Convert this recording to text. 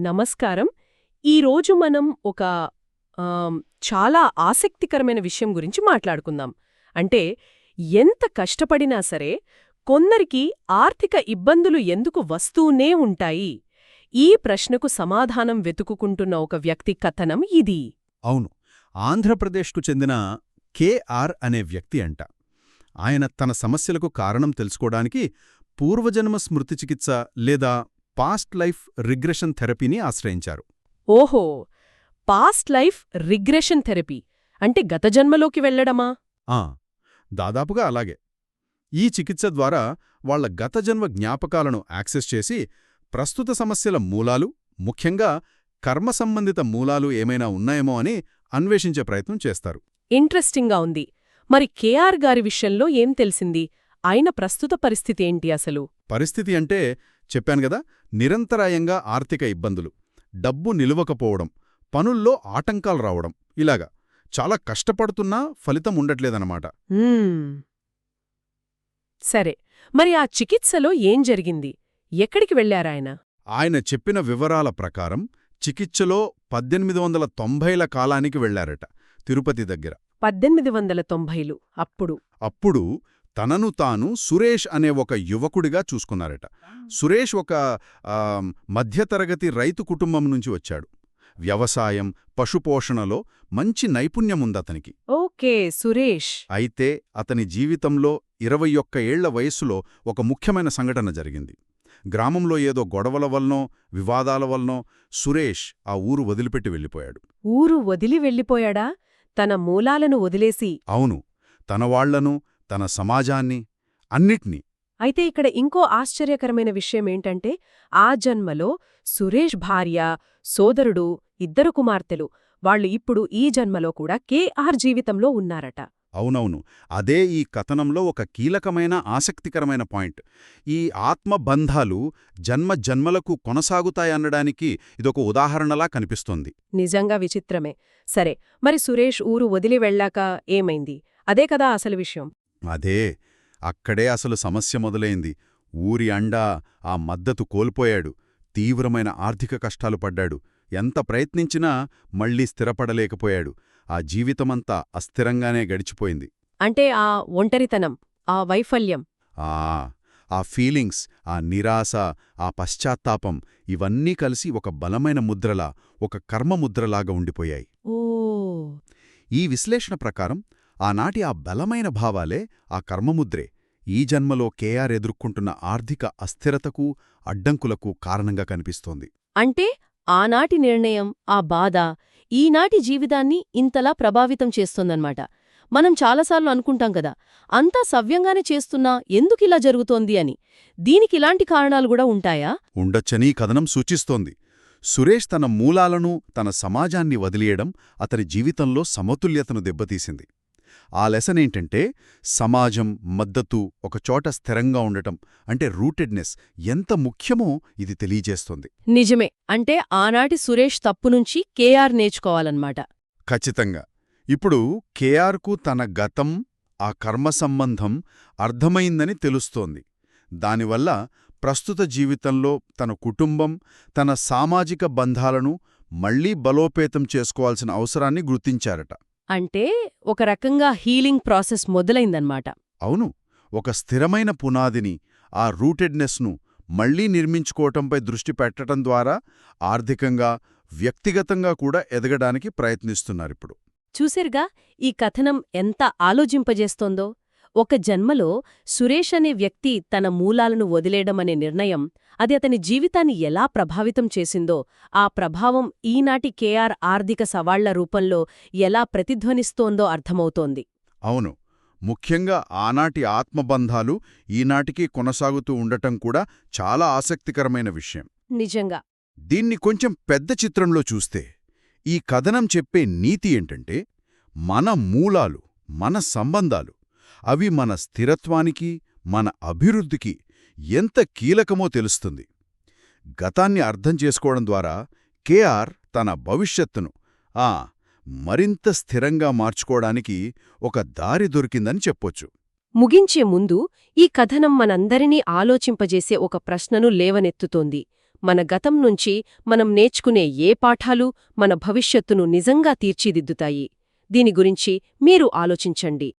నమస్కారం. ఈరోజు మనం ఒక చాలా ఆసక్తికరమైన విషయం గురించి మాట్లాడుకుందాం. అంటే ఎంత కష్టపడినా సరే కొందరికి ఆర్థిక ఇబ్బందులు ఎందుకు వస్తూనే ఉంటాయి? ఈ ప్రశ్నకు సమాధానం వెతుకుకుంటున్న ఒక వ్యక్తి కథనం ఇది. అవును. ఆంధ్రప్రదేశ్కు చెందిన కేఆర్ అనే వ్యక్తి అంట. ఆయన తన సమస్యలకు కారణం తెలుసుకోవడానికి పూర్వజన్మ స్మృతి చికిత్స లేదా పాస్ట్ లైఫ్ రిగ్రెషన్ థెరపీని ఆశ్రయించారు. ఓహో! పాస్ట్ లైఫ్ రిగ్రెషన్ థెరపీ అంటే గత జన్మలోకి వెళ్ళడమా ఆ! దాదాపుగా అలాగే. ఈ చికిత్స ద్వారా వాళ్ళ గత జన్మ జ్ఞాపకాలను యాక్సెస్ చేసి ప్రస్తుత సమస్యల మూలాలు ముఖ్యంగా కర్మ సంబంధిత మూలాలు ఏమైనా ఉన్నాయేమో అని అన్వేషించే ప్రయత్నం చేస్తారు. ఇంట్రెస్టింగ్గా ఉంది. మరి కేఆర్ గారి విషయంలో ఏం తెలిసింది? ఆయన ప్రస్తుత పరిస్థితి ఏంటి అసలు? పరిస్థితి అంటే చెప్పాను గదా నిరంతరాయంగా ఆర్థిక ఇబ్బందులు డబ్బు నిలువకపోవడం పనుల్లో ఆటంకాలు రావడం ఇలాగా. చాలా కష్టపడుతున్నా ఫలితం ఉండట్లేదన్నమాట. సరే మరి ఆ చికిత్సలో ఏం జరిగింది? ఎక్కడికి వెళ్ళారాయన ఆయన? చెప్పిన వివరాల ప్రకారం చికిత్సలో పద్దెనిమిది వందల తొంభైల కాలానికి వెళ్ళారట తిరుపతి దగ్గర. పద్దెనిమిది వందల తొంభైలు అప్పుడు. అప్పుడు తనను తాను సురేష్ అనే ఒక యువకుడిగా చూసుకున్నారట. సురేష్ ఒక మధ్యతరగతి రైతు కుటుంబం నుంచి వచ్చాడు. వ్యవసాయం పశుపోషణలో మంచి నైపుణ్యముందతనికి ఓకే సురేష్. అయితే అతని జీవితంలో ఇరవై ఒక్క ఏళ్ళ వయస్సులో ఒక ముఖ్యమైన సంఘటన జరిగింది. గ్రామంలో ఏదో గొడవల వలనో వివాదాల వలనో సురేష్ ఆ ఊరు వదిలిపెట్టి వెళ్ళిపోయాడు. ఊరు వదిలి వెళ్ళిపోయాడా? తన మూలాలను వదిలేసి. అవును. తన వాళ్ళను తన సమాజాన్ని అన్నిట్నీ. అయితే ఇక్కడ ఇంకో ఆశ్చర్యకరమైన విషయమేంటంటే ఆ జన్మలో సురేష్ భార్య సోదరుడు ఇద్దరు కుమార్తెలు. వాళ్ళు ఇప్పుడు ఈ జన్మలో కూడా కేఆర్ జీవితంలో ఉన్నారట. అవునవును. అదే ఈ కథనంలో ఒక కీలకమైన ఆసక్తికరమైన పాయింట్. ఈ ఆత్మబంధాలు జన్మ జన్మలకు కొనసాగుతాయన్నడానికి ఇదొక ఉదాహరణలా కనిపిస్తోంది. నిజంగా విచిత్రమే. సరే మరి సురేష్ ఊరు వదిలి వెళ్ళాక ఏమైంది? అదే కదా అసలు విషయం. అదే అక్కడే అసలు సమస్య మొదలైంది. ఊరి అండా ఆ మద్దతు కోల్పోయాడు. తీవ్రమైన ఆర్థిక కష్టాలు పడ్డాడు. ఎంత ప్రయత్నించినా మళ్ళీ స్థిరపడలేకపోయాడు. ఆ జీవితమంతా అస్థిరంగానే గడిచిపోయింది. అంటే ఆ ఒంటరితనం ఆ వైఫల్యం. ఆ ఆ ఫీలింగ్స్ ఆ నిరాశ ఆ పశ్చాత్తాపం ఇవన్నీ కలిసి ఒక బలమైన ముద్రలా ఒక కర్మముద్రలాగా ఉండిపోయాయి. ఓ. ఈ విశ్లేషణ ప్రకారం ఆనాటి ఆ బలమైన భావాలే ఆ కర్మముద్రే. ఈ జన్మలో కేఆర్ ఎదుర్కొంటున్న ఆర్థిక అస్థిరతకు అడ్డంకులకు కారణంగా కనిపిస్తోంది. అంటే ఆనాటి నిర్ణయం ఆ బాధ ఈనాటి జీవితాన్ని ఇంతలా ప్రభావితం చేస్తోందన్నమాట. మనం చాలాసార్లు అనుకుంటాం కదా అంతా సవ్యంగానే చేస్తున్నా ఎందుకిలా జరుగుతోంది అని. దీనికిలాంటి కారణాలు కూడా ఉంటాయా? ఉండొచ్చని కథనం సూచిస్తోంది. సురేష్ తన మూలాలను తన సమాజాన్ని వదిలియడం అతని జీవితంలో సమతుల్యతను దెబ్బతీసింది. ఆ లెసనేంటంటే సమాజం మద్దతు ఒకచోట స్థిరంగా ఉండటం అంటే రూటెడ్నెస్ ఎంత ముఖ్యమో ఇది తెలియజేస్తోంది. నిజమే. అంటే ఆనాటి సురేష్ తప్పు నుంచి కేఆర్ నేర్చుకోవాలన్నమాట. ఖచ్చితంగా. ఇప్పుడు కేఆర్కు తన గతం ఆ కర్మ సంబంధం అర్థమైందని తెలుస్తోంది. దానివల్ల ప్రస్తుత జీవితంలో తన కుటుంబం తన సామాజిక బంధాలను మళ్ళీ బలోపేతం చేసుకోవాల్సిన అవసరాన్ని గుర్తించారట. అంటే ఒక రకంగా హీలింగ్ ప్రాసెస్ మొదలైందన్నమాట. అవును. ఒక స్థిరమైన పునాదిని ఆ రూటెడ్నెస్ను మళ్ళీ నిర్మించుకోవటంపై దృష్టి పెట్టడం ద్వారా ఆర్థికంగా వ్యక్తిగతంగా కూడా ఎదగడానికి ప్రయత్నిస్తున్నారిప్పుడు. చూసిర్గా ఈ కథనం ఎంత ఆలోచింపజేస్తోందో. ఒక జన్మలో సురేష్ అనే వ్యక్తి తన మూలాలను వదిలేయడమనే నిర్ణయం అది అతని జీవితాన్ని ఎలా ప్రభావితం చేసిందో ఆ ప్రభావం ఈనాటి కేఆర్ ఆర్థిక సవాళ్ళ రూపంలో ఎలా ప్రతిధ్వనిస్తోందో అర్థమవుతోంది. అవును. ముఖ్యంగా ఆనాటి ఆత్మబంధాలు ఈనాటికి కొనసాగుతూ ఉండటం కూడా చాలా ఆసక్తికరమైన విషయం. నిజంగా. దీన్ని కొంచెం పెద్ద చిత్రంలో చూస్తే ఈ కథనం చెప్పే నీతి ఏంటంటే మన మూలాలు మన సంబంధాలు అవి మన స్థిరత్వానికి మన అభివృద్ధికి ఎంత కీలకమో తెలుస్తుంది. గతాన్ని అర్థం చేసుకోవడం ద్వారా కేఆర్ తన భవిష్యత్తును ఆ మరింత స్థిరంగా మార్చుకోవడానికి ఒక దారి దొరికిందని చెప్పొచ్చు. ముగించే ముందు ఈ కథనం మనందరినీ ఆలోచింపజేసే ఒక ప్రశ్నను లేవనెత్తుతోంది. మన గతం నుంచి మనం నేర్చుకునే ఏ పాఠాలు మన భవిష్యత్తును నిజంగా తీర్చిదిద్దుతాయి? దీని గురించి మీరు ఆలోచించండి.